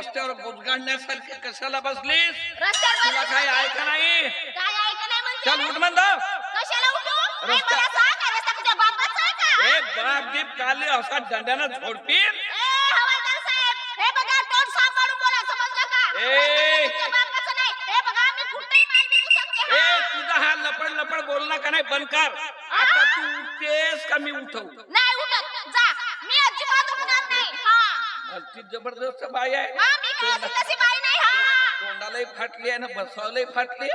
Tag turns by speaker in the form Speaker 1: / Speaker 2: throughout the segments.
Speaker 1: रस्त्यावर बुजगाडण्यासारखी कशाला बसलीस?
Speaker 2: रस्त्यावर
Speaker 1: तुला काही ऐका नाही?
Speaker 2: ऐका नाही म्हणते
Speaker 1: चल उठ म्हणतो.
Speaker 2: कशाला उठू? नाही
Speaker 1: रस्ता-
Speaker 2: मला सांग रस्ता तुझ्या बापाचा आहे का?
Speaker 1: ए बाप दीप काले असा दंड्यानं झोडपीन?
Speaker 2: ए, हवालदार साहेब, हे बघा तोंड सांभाळून बोला समजलं का?
Speaker 1: ए.
Speaker 2: रस्ता तुमच्या बापाचा नाही. हे बघा मी कुठेही माल विकू शकते
Speaker 1: ए
Speaker 2: हा.
Speaker 1: तुझा हा लपड लपड बोलला का नाही बंद कर. आता तू उठतेस का मी उठव?
Speaker 2: नाही जा मी अजिबात उठणार नाही हा
Speaker 1: ती जबरदस्त बाई आहे.
Speaker 2: हा मी काय अशी तशी बाई नाही हा.
Speaker 1: तोंडालाही फाटली आहे ना बसवायलाही फाटली.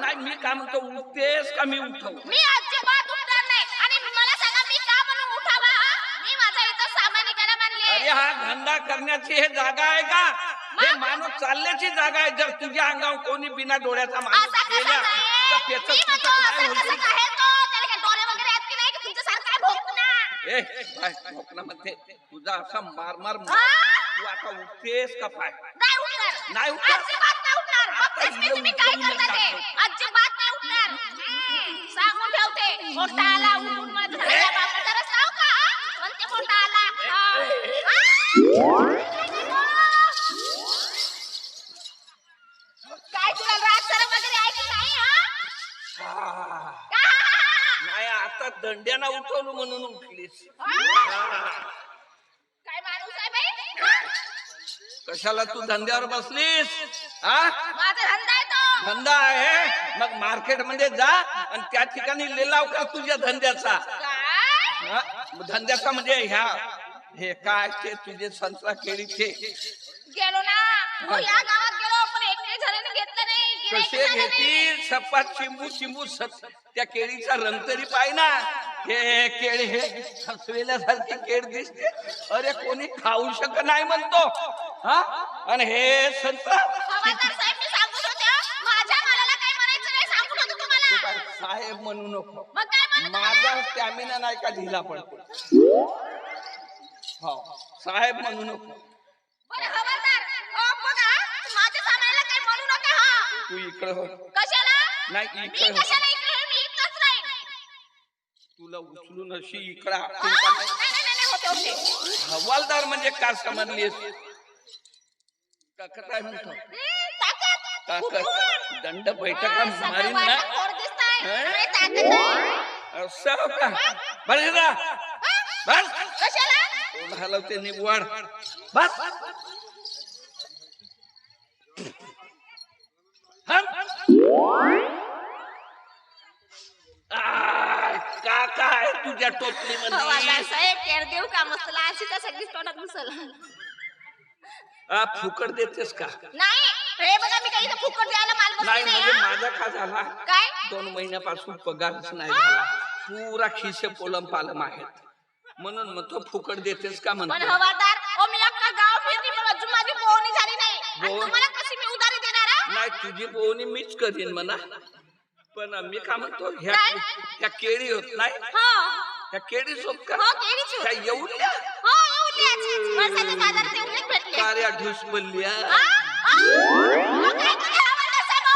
Speaker 1: नाही मी काय म्हणतो उठतेस का मी उठव?
Speaker 2: मी अजिबात उठणार नाही. आणि मला सांगा मी का म्हणून उठावा? हा? मी माझा इथं सामान इकायला
Speaker 1: अरे
Speaker 2: मानले
Speaker 1: हा धंदा करण्याची हे जागा आहे का? हे माणूस चालण्याची जागा आहे. जर तुझ्या अंगावर कोणी बिना डोळ्याचा माणूस
Speaker 2: असा कसा
Speaker 1: गेला तर? पेचक
Speaker 2: मी
Speaker 1: नाही
Speaker 2: असा कसा काय तो? त्याला काय डोळे वगैरे आहेत की नाही की तुमच्यासारखा आहे भोकना?
Speaker 1: ए बाय कोकणामध्ये तुझा असा मार मार मार. तू आता उठतेस का पाय
Speaker 2: नाही उठणार.
Speaker 1: नाही उठणार?
Speaker 2: अजिबात नाही उठणार. बघतेस
Speaker 1: इथं
Speaker 2: तुम्ही काय करता ते. अजिबात नाही उठणार. सांगून ठेवते. मोठा आला उठून माझ्या घराच्या बापाचा रस्ता हो का? म्हणते मोठा आला. हा. हा? काय तुला राग सरम वगैरे आहे की नाही हा?
Speaker 1: हा.
Speaker 2: का?
Speaker 1: नाही आता दंड्याना उठवलं म्हणून उठलीस?
Speaker 2: काय माणूस आहे बाई?
Speaker 1: कशाला तू धंद्यावर बसलीस? हा
Speaker 2: माझा धंदा आहे तो.
Speaker 1: धंदा आहे? मग मार्केटमध्ये जा आणि त्या ठिकाणी लिलाव कर तुझ्या धंद्याचा?
Speaker 2: काय?
Speaker 1: हा? धंद्याचा म्हणजे ह्या. हे काय ते तुझे संत्रा केळीचे
Speaker 2: गेलो ना. हो या गावात गेलो. पण एकटे जणांनी घेतलं नाही. गिऱ्हाईक
Speaker 1: कसे
Speaker 2: झालं नाही.
Speaker 1: घेतील? सपाट चिंबू चिंबू सत त्या केळीचा रंग तरी पाय ना. हे केळी हे फसवेल्यासारखी केळ दिसते. अरे कोणी खाऊ शक नाही म्हणतो. हा? आणि हे संत्रा
Speaker 2: हवालदार साहेब मी सांगत होते माझ्या मालाला काही म्हणायचं नाही सांगत होतो
Speaker 1: तू
Speaker 2: तुम्हाला.
Speaker 1: काय साहेब म्हणू नको.
Speaker 2: मग काय म्हणत
Speaker 1: माझा स्टॅमिना नाही का ढिला पडतो? हो. साहेब म्हणू नको.
Speaker 2: बरं हवालदार अ, बघा माझ्या सामानाला काही म्हणू नका हा.
Speaker 1: तू इकडं हो.
Speaker 2: कशाला?
Speaker 1: नाही,
Speaker 2: मी
Speaker 1: इकडे.
Speaker 2: कशाला इकडे आहे? मी इथंच राहीन
Speaker 1: तुला उचलून अशी इकडं? आपटून का
Speaker 2: नाही
Speaker 1: नाही?
Speaker 2: नाही नाही होते होते
Speaker 1: हवालदार म्हणजे काय समजलीस ताकद आहे म्हणतो
Speaker 2: ताकद?
Speaker 1: दंड बैठका मारीन ना. असं का.
Speaker 2: हा?
Speaker 1: बस हलवते निवड बस आहे तुझ्या टोपलीमध्ये
Speaker 2: हवालदार साहेब केर देऊ का? मस्त तर सगळीच तोंडात
Speaker 1: फुकट देतेस का?
Speaker 2: नाही हे बघा मी काही इथं फुकट द्यायला माल
Speaker 1: नाही म्हणजे
Speaker 2: हा.
Speaker 1: माझा का झाला?
Speaker 2: काय?
Speaker 1: दोन महिन्यापासून पगारच नाही झाला. पुरा खिसे पोलम पालम आहेत. म्हणून मग तो फुकट देतेस का
Speaker 2: पण
Speaker 1: म्हणतो
Speaker 2: हवालदार ओ मी अख्खा गाव फिरली पण अजून माझी बोवणी झाली नाही. आणि
Speaker 1: बोवणी?
Speaker 2: तुम्हाला कशी मी उधारी देणार हा?
Speaker 1: नाही तुझी बोवणी मीच करीन म्हणा. पण मी का म्हणतो ह्या
Speaker 2: काय?
Speaker 1: ह्या केळी होत नाही?
Speaker 2: हो.
Speaker 1: ह्या केळी होत का
Speaker 2: हो केळीची
Speaker 1: त्या
Speaker 2: होती. हो एवढ्याच वर्षाच्या बाजारात एवढेच भेटले
Speaker 1: कार्या ढुस बल्ल्या
Speaker 2: हा? हा? मग काय तुम्ही हवालदार साहेब हो?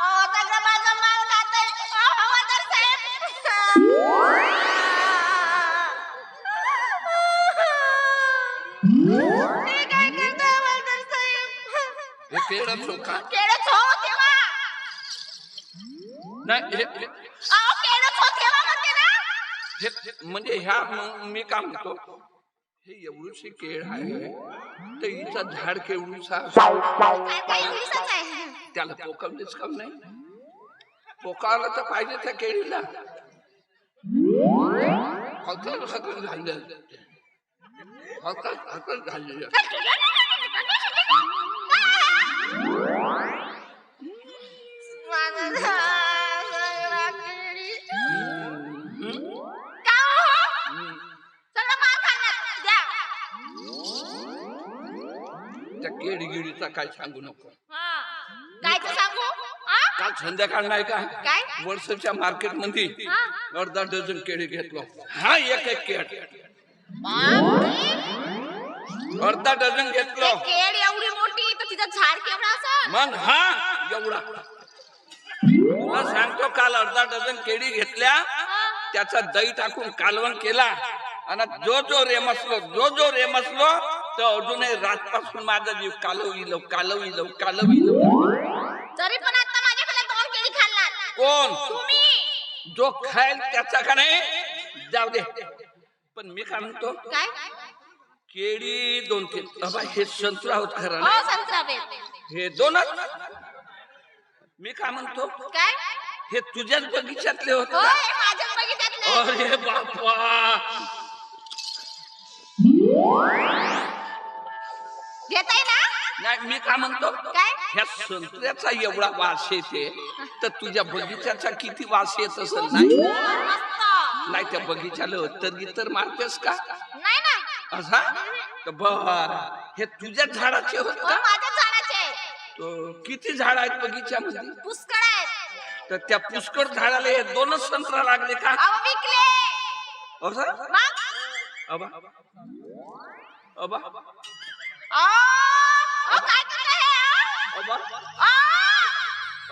Speaker 2: ओ, सगळं माझं माल खातंय. ओ, हवालदार साहेब. मी काय करते हवालदार साहेब?
Speaker 1: हे केळं चोखा
Speaker 2: तेव्हा.
Speaker 1: नाही हे- हे-
Speaker 2: अहो, केळंच हो तेव्हा म्हणते ना.
Speaker 1: हे म्हणजे ह्या मग मी काय म्हणतो? हे एवढीशी केळ आहे तर हिचं झाड केवढूसा त्याला पोकवलीच का नाही? पोकावला तर पाहिजे त्या केळीला. हकल हकल झालं हकल हकल झालेलं त्या केडी गिडीचा काय सांगू नको.
Speaker 2: हा. सांगू? हा?
Speaker 1: काल संध्याकाळ नाही का?
Speaker 2: काय?
Speaker 1: वर्षाच्या मार्केटमध्ये
Speaker 2: हा.
Speaker 1: अर्धा डझन केळी घेतलो. हा एक एक केळ.
Speaker 2: बापरे.
Speaker 1: अर्धा डझन घेतलो.
Speaker 2: ते केळ एवढी मोठी तर तिचं झाड केवढं असं
Speaker 1: मग हा एवढा. तुला सांगतो काल अर्धा डझन केळी घेतल्या त्याचा दही टाकून कालवण केला. आणि जो जो रेमसलो जो जो रेमसलो तर अजूनही रातपासून माझा जीव कालव इलव कालव इलव कालव इलव.
Speaker 2: तरी पण आता माझ्याकडे दोन केळी खाल्लात.
Speaker 1: कोण?
Speaker 2: तुम्ही.
Speaker 1: जो खाईल त्याचा का नाही? जाऊ दे. पण मी काय म्हणतो?
Speaker 2: काय?
Speaker 1: केळी दोन तीन. अबा हे संत्र आहोत खरं
Speaker 2: हो
Speaker 1: ना
Speaker 2: संत्रा बेल.
Speaker 1: हे दोनच. मी काय म्हणतो?
Speaker 2: काय?
Speaker 1: हे तुझ्याच बगीच्यातले होत
Speaker 2: हो
Speaker 1: का
Speaker 2: हे माझ्याच बघितलं
Speaker 1: अरे बापा.
Speaker 2: घेताय ना?
Speaker 1: नाही मी काय म्हणतो?
Speaker 2: काय?
Speaker 1: ह्या संत्र्याचा एवढा वास येते तर तुझ्या बगीच्याचा किती वास येत असेल नाही?
Speaker 2: मस्त.
Speaker 1: नाही त्या बगीच्याला तर इतर मारतेस का?
Speaker 2: नाही ना.
Speaker 1: असा तर बर. हे तुझ्या झाडाचे होत
Speaker 2: हो
Speaker 1: का?
Speaker 2: माझ्या झाडाचे. आहेत.
Speaker 1: तो किती झाड आहेत बगीच्यामध्ये?
Speaker 2: पुष्कळ आहेत.
Speaker 1: तर त्या पुष्कळ झाडाला हे दोनच संत्रा लागले का?
Speaker 2: अहो विकले.
Speaker 1: असं?
Speaker 2: मग?
Speaker 1: अबा. अबा.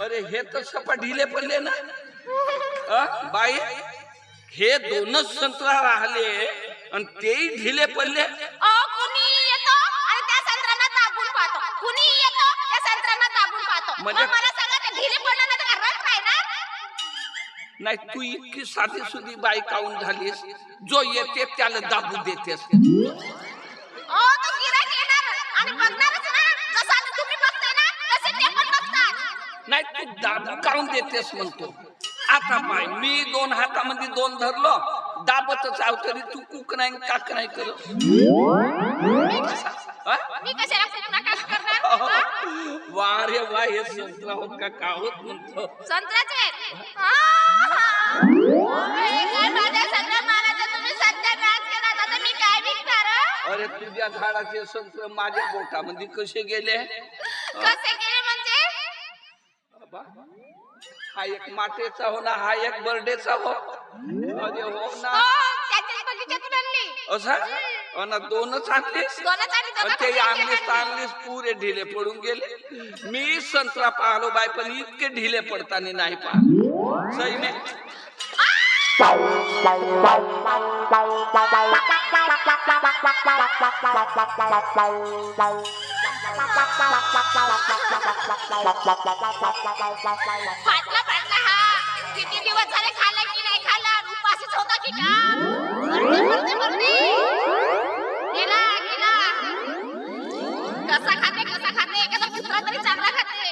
Speaker 1: अरे हे तर सपा ढिले पडले ना. अ? बाई हे दोनच संत्रा राहिले आणि तेही ढिले पडले. म्हणजे-
Speaker 2: नाही
Speaker 1: तू इतकी साधी सुधी बाई काऊन झालीस? जो येते त्याला दाबू देतेस
Speaker 2: अहो, तो गिऱ्हाईक येणार आणि बघणारच ना जसं आता तुम्ही बघताय ना तसे ते पण बघतात
Speaker 1: नाही तू दाबू काऊन देतेस म्हणतो. आता पाय मी दोन हातामध्ये दोन धरलो दाबतच आव तरी तू कुक नाही काक नाही
Speaker 2: करणार? हा?
Speaker 1: वा हे. संत्रा होत का का होत म्हणतो? अरे तुझ्या झाडाचे संत्र माझ्या बोटामध्ये कसे गेले?
Speaker 2: कसे
Speaker 1: बाबा, हा एक मातेचा हो ना हा एक बर्डेचा हो. अरे हो ना.
Speaker 2: हो त्याच्याच बगीच्यातून आणली
Speaker 1: असा? अन दोनच आणलीस?
Speaker 2: दोनच आणि दोनच
Speaker 1: ते
Speaker 2: आणली.
Speaker 1: आणलीस तर आणलीस पुरे ढिले पडून गेले. मी संत्रा पाहलो बाय पण इतके ढिले पडताना नाही पाहलो सही नाही
Speaker 2: फाटला फाटला हा. किती दिवस झाले खाल्ला की नाही खाल्ला? उपाशीच होता की का? मरते मरते मरते. गेला गेला. कसा खाते कसा खाते? एखादा कुत्रा तरी चांगला खाते.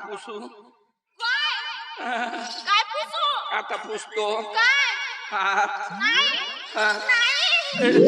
Speaker 1: आता पुसू
Speaker 2: काय काय पुसू
Speaker 1: आता पुसतो
Speaker 2: काय
Speaker 1: हात
Speaker 2: नाही
Speaker 1: हात
Speaker 2: नाही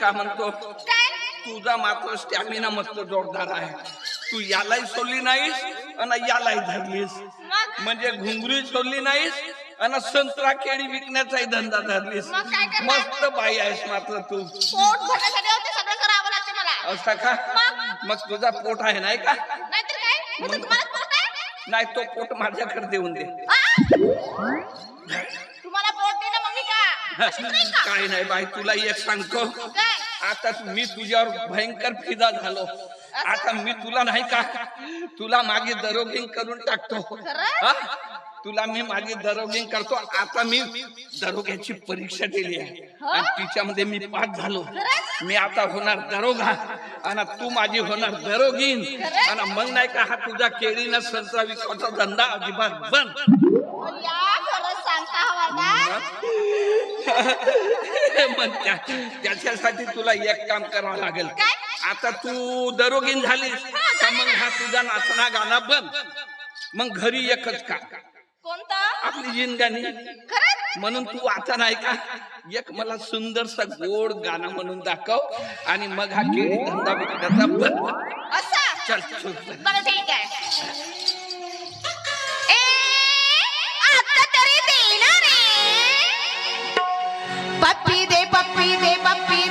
Speaker 1: का म्हणतो? तुझा मात्र स्टॅमिना मस्त जोरदार आहे. तू यालाही सोडली नाहीस आणि यालाही धरलीस. म्हणजे घुंगरू सोडली नाहीस आणि संत्रा केळी विकण्याचाही धंदा धरलीस? मस्त बाई आहेस मात्र तू. असं का?
Speaker 3: मग?
Speaker 1: तुझा पोट आहे नाही का? नाही तो पोट माझ्याकडे देऊन दे
Speaker 3: आ? तुम्हाला पोट देणं मग मी का अशीच नाही का
Speaker 1: काय नाही बाई तुला एक सांगतो. आता मी तुझ्यावर भयंकर फिदा झालो. आता मी तुला नाही का तुला माझी दरोगिंग करून टाकतो? हा? तुला मी माझी दरोगिंग करतो. आता मी दरोग्याची परीक्षा दिली आहे. आणि तिच्यामध्ये मी पास झालो? मी आता होणार दरोगा. आणि तू माझी होणार दरोगीन? आणि मग नाही का हा तुझा केळीनं संत्रा विकवाचा धंदा अजिबात बंद.
Speaker 3: सांगता
Speaker 1: मग त्या- त्याच्यासाठी तुला एक काम करावं लागेल? आता तू दरोगीन झालीस का मग हा तुझा नाचणा गाणं बंद मग घरी एकच का?
Speaker 3: कोणतं?
Speaker 1: आपली
Speaker 3: खरंच
Speaker 1: म्हणून तू आता नाही का? एक मला सुंदरसा गोड गाणं म्हणून दाखव आणि मग हा केळी धंदा विकण्याचा बंद
Speaker 3: असं?
Speaker 1: चल चल.
Speaker 3: बरं ठीक आहे. ए आता तरी
Speaker 2: पप्पी दे पप्पी दे पप्पी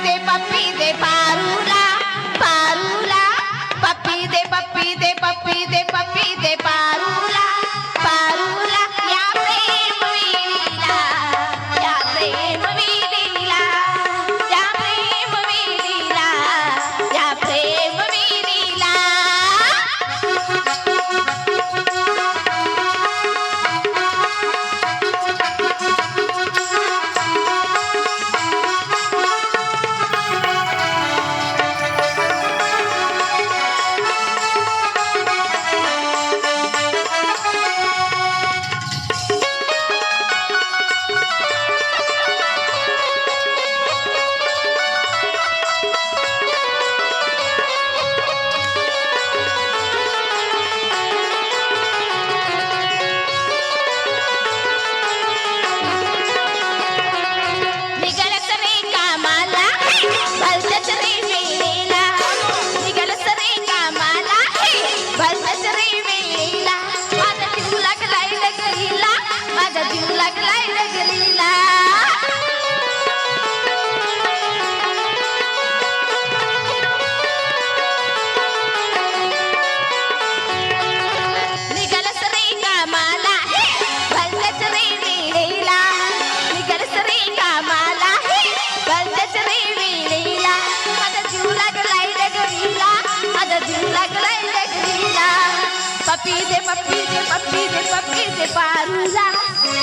Speaker 2: पप्पी दे पप्पी दे पप्पी दे पप्पी दे पारूला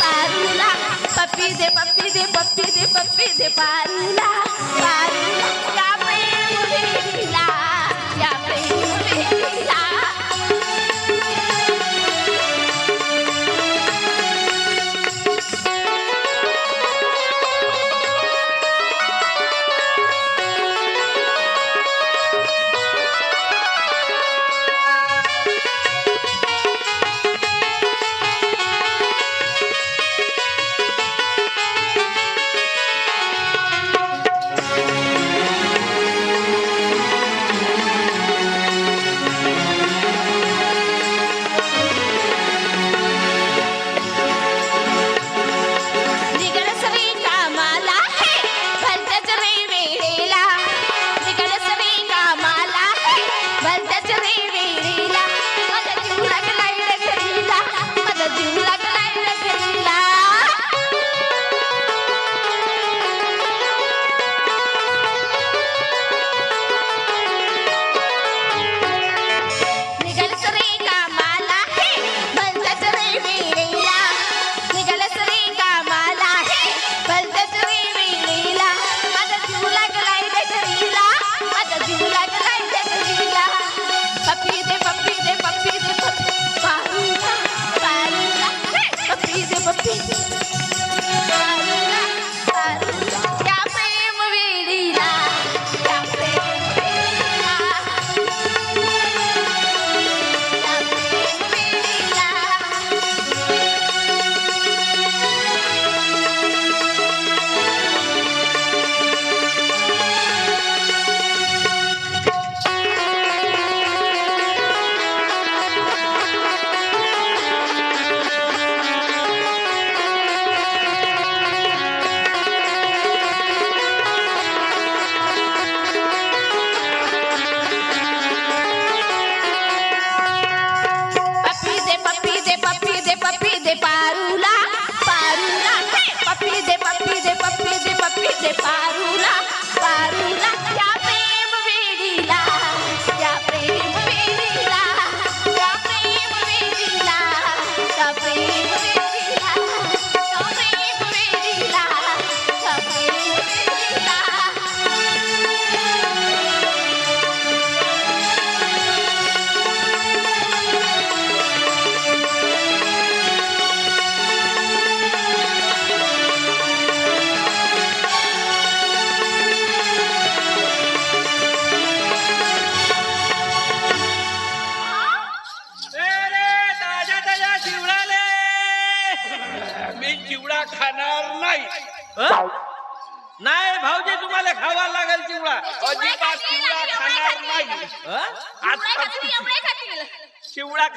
Speaker 2: पारूला. पप्पी दे पप्पी दे पप्पी दे पप्पी दे पारूला पारूला. या प्रेम वेळीला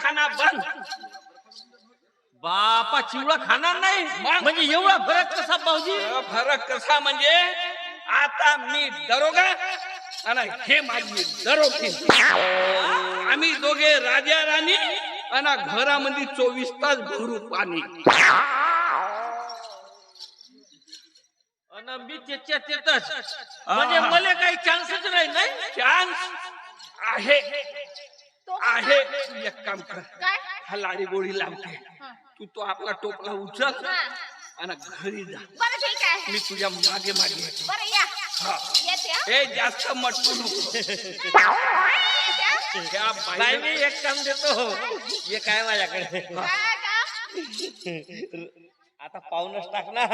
Speaker 1: खाना बंद
Speaker 4: बापा चिवडा खाणार नाही?
Speaker 1: मग?
Speaker 4: म्हणजे एवढा फरक कसा भाऊजी?
Speaker 1: अ, फरक कसा म्हणजे आता मी दरोगा आणि हे माझी दरोगी. आम्ही दोघे राजा राणी आणि घरामध्ये चोवीस तास भरू पाणी.
Speaker 4: अन मी त्याच्या त्यातच म्हणजे मला काही चान्सच नाही नाही?
Speaker 1: चान्स आहे. आहे. तू एक काम कर.
Speaker 2: काय?
Speaker 1: हा लाडी गोळी लावते. तू तो आपला टोपला उचल
Speaker 2: हा.
Speaker 1: आणि घरी जा.
Speaker 2: बरं ठीक आहे.
Speaker 1: मी तुझ्या मागे मागे येतो.
Speaker 2: बरं या.
Speaker 1: हा.
Speaker 2: येते हा.
Speaker 1: जास्त मटकू नको.
Speaker 2: येते हा.
Speaker 1: त्या
Speaker 4: नाही
Speaker 1: बाईला
Speaker 4: मी एक काम देतो. हे काय माझ्याकडे?
Speaker 2: काय का?
Speaker 4: आता पाहूनच टाक ना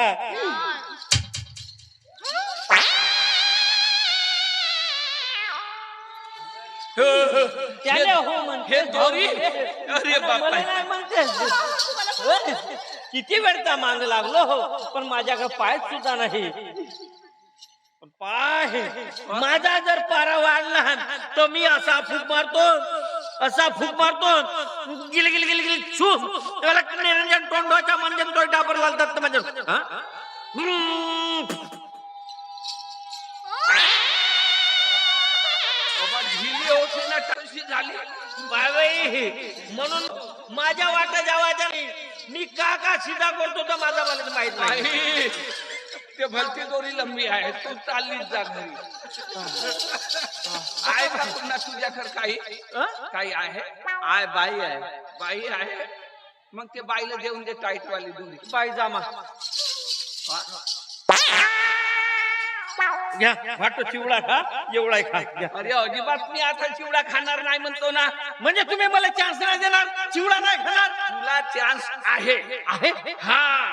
Speaker 4: त्याने हो म्हणते.
Speaker 1: हे दोरी अरे
Speaker 4: मला
Speaker 1: बापा
Speaker 4: नाही म्हणते. किती वेळचा मांग लागलो हो. पण माझ्याकडे पाय सुद्धा नाही. पाय. माझा जर पारा वाढला तर मी असा फूक मारतो असा फूक मारतो गिल गिल गिल गिल छू. निरंजन तोंडवाच्या म्हणजे तो डाबर घालतात म्हणजे बाई म्हणून माझ्या वाटा जेवायच्या नाही. मी का का सीधा करतो तर माझा मला माहीत नाही.
Speaker 1: ते भलती दोरी लंबी आहे. तू चाललीच जा घरी. आहे का पुन्हा तुझ्याकडे काही? काही आहे?
Speaker 4: आय बाई आहे.
Speaker 1: बाई आहे. मग ते बाईला देऊन दे टाईट वाली दोरी.
Speaker 4: बाई जामा घ्या वाटतो चिवडा खा एवढा खा घ्या.
Speaker 1: अरे अजिबात मी आता चिवडा खाणार नाही म्हणतो ना.
Speaker 4: म्हणजे तुम्ही मला चान्स नाही देणार चिवडा नाही खाणार?
Speaker 1: तुला चान्स आहे.
Speaker 4: आहे?
Speaker 1: हा.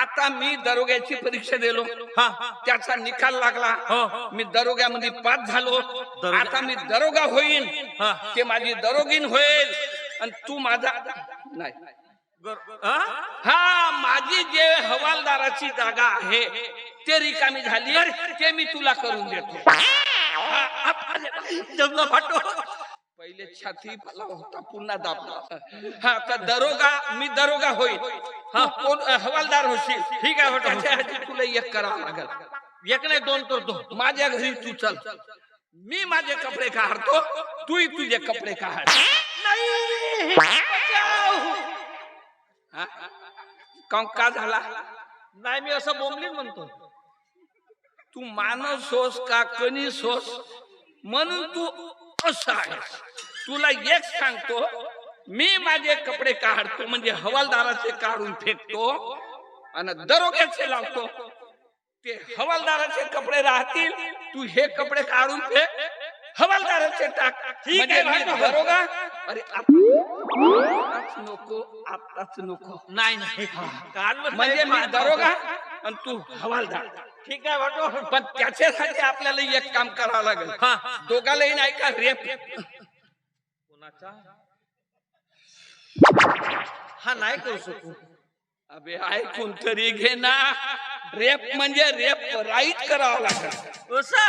Speaker 1: आता मी दरोग्याची परीक्षा दिलो.
Speaker 4: हा.
Speaker 1: त्याचा निकाल लागला.
Speaker 4: हो.
Speaker 1: मी दरोग्यामध्ये पास झालो.
Speaker 4: दरोगा.
Speaker 1: आता मी दरोगा होईन.
Speaker 4: हा.
Speaker 1: ते माझी दरोगीन होईल. आणि तू माझा नाही.
Speaker 4: हा?
Speaker 1: हा माझी जे हवालदाराची जागा आहे ते रिकामी झाली ते मी तुला करून देतो.
Speaker 4: जमला फाटो.
Speaker 1: पहिले छाती मला होता पुन्हा दाबला हा आता दरोगा मी दरोगा होईल हा कोण हवालदार होशील.
Speaker 4: ठीक आहे
Speaker 1: त्याच्यासाठी तुला एक करावं लागेल.
Speaker 4: एक नाही दोन करतो
Speaker 1: माझ्या घरी तू चल. मी माझे कपडे काढतो तूही तुझे कपडे काढ. नाही! का झाला?
Speaker 4: नाही मी असं बोंबलीच म्हणतो.
Speaker 1: तू माणूस होस का कणीस होस? म्हणून तू असं आहे तुला एक सांगतो मी माझे कपडे काढतो म्हणजे हवालदाराचे काढून फेकतो आणि दरोग्याचे लावतो. ते हवालदाराचे कपडे राहतील तू हे कपडे काढून फेक. हवालदाराचे टाक.
Speaker 4: ठीक
Speaker 1: म्हणजे
Speaker 4: आहे.
Speaker 1: दरोगा? अरे आताच नको आताच नको.
Speaker 4: नाही नाही.
Speaker 1: म्हणजे मी दरोगा? आणि तू हवालदार.
Speaker 4: ठीक आहे वाटो.
Speaker 1: पण त्याच्यासाठी आपल्याला एक काम करावं लागेल.
Speaker 4: हा.
Speaker 1: दोघालाही नाही का रेप
Speaker 4: कोणाचा? हा नाही करू शकू.
Speaker 1: अबे ऐकून तरी घे ना. रेप म्हणजे रेप राईट करावं लागेल.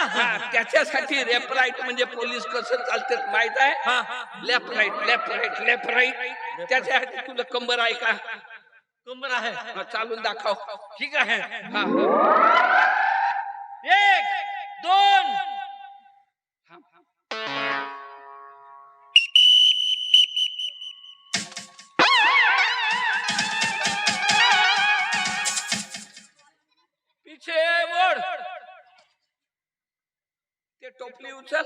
Speaker 1: हा, त्याच्यासाठी रेप राईट म्हणजे पोलीस कसं चालतात माहीत आहे?
Speaker 4: हा.
Speaker 1: Left right left right left right त्याच्यासाठी तुला कंबर आहे का?
Speaker 4: कंबर आहे.
Speaker 1: चालून दाखव.
Speaker 4: ठीक आहे. एक दोन.
Speaker 1: पीछे मोड ते टोपली उचल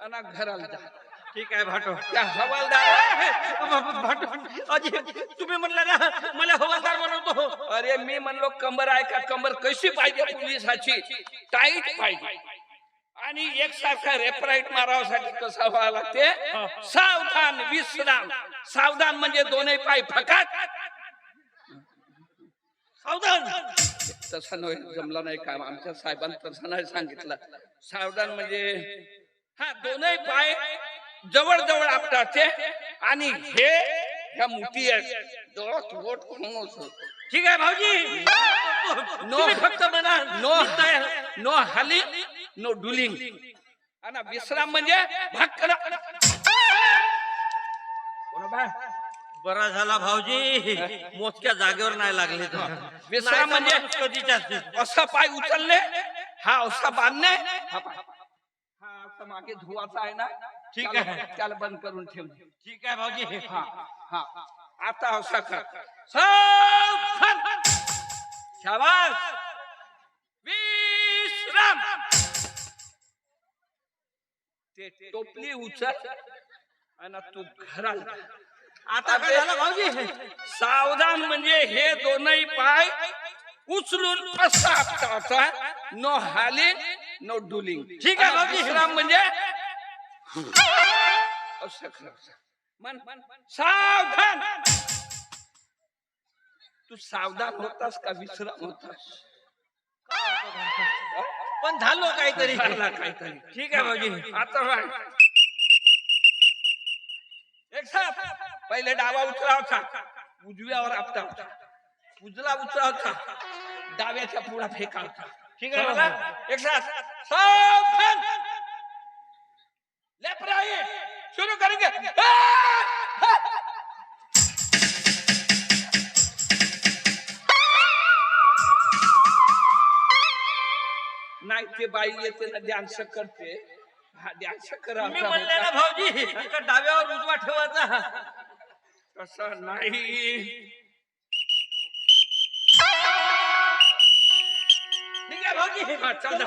Speaker 1: आणि घराला जा.
Speaker 4: ठीक आहे भाटो?
Speaker 1: त्या हवालदार
Speaker 4: भाटो. अजी तुम्ही म्हणला ना मला हवालदार बनवतो.
Speaker 1: अरे मी म्हणलो कंबर आहे का? कंबर कशी पाहिजे पोलिसाची? टाईट पाहिजे. आणि एकसारखा रेपराईट मारावासाठी कसा व्हावा लागते? सावधान विश्राम. सावधान म्हणजे दोन्ही पाय फकाट.
Speaker 4: सावधान.
Speaker 1: तसा नाही जमला नाही का आमच्या साहेबांनी तसं नाही सांगितलं. सावधान म्हणजे हा दोनही पाय जवळ जवळ आपटाचे आणि हे ह्या मुठी आहेत डोळ्यात असं.
Speaker 4: ठीक आहे भाऊजी
Speaker 1: नो.
Speaker 4: फक्त म्हणा
Speaker 1: नो. नो हलिंग नो डुलिंग आणि विश्राम म्हणजे भाकर
Speaker 4: बरा झाला भाऊजी मोजक्या जागेवर नाही लागले तर.
Speaker 1: विश्राम म्हणजे-
Speaker 4: माणूस कधीच असते.
Speaker 1: असा पाय उचलले हा असा बांधणे हा. हा मागे धुवाचा आहे ना
Speaker 4: ठीक आहे.
Speaker 1: त्याला बंद करून ठेव
Speaker 4: ठीक आहे भाऊजी
Speaker 1: हा हा आता असा कर सावधान. शाबास विश्राम ते टोपली उचल आणि तू घरात जा.
Speaker 4: आता काय झालं भाऊजी
Speaker 1: सावधान म्हणजे हे दोनही पाय उचलून असा आपटाचा नो हालिंग नो डुलिंग
Speaker 4: ठीक आहे, बाबजी.
Speaker 1: विश्राम म्हणजे. मन सावधान. तू सावधान होतास का विश्राम होतास?
Speaker 4: पण झालो काहीतरी.
Speaker 1: झाला काहीतरी.
Speaker 4: ठीक आहे भाऊजी
Speaker 1: आता राह. एक साथ पहिले डावा उचला होता उजव्यावर आपटा होता उजला उचला होता डाव्याच्या पुढा फेका होता
Speaker 4: ठीक आहे.
Speaker 1: एक साथ सावधान. शुरू करेंगे। नाही ते बाई येते ना डान्स करते। हा डान्स करा
Speaker 4: मी म्हणले ना भाऊजी का डाव्यावर उजवा ठेवायचा
Speaker 1: तसं नाही.
Speaker 4: ठीक आहे भाऊजी.
Speaker 1: हा, चल.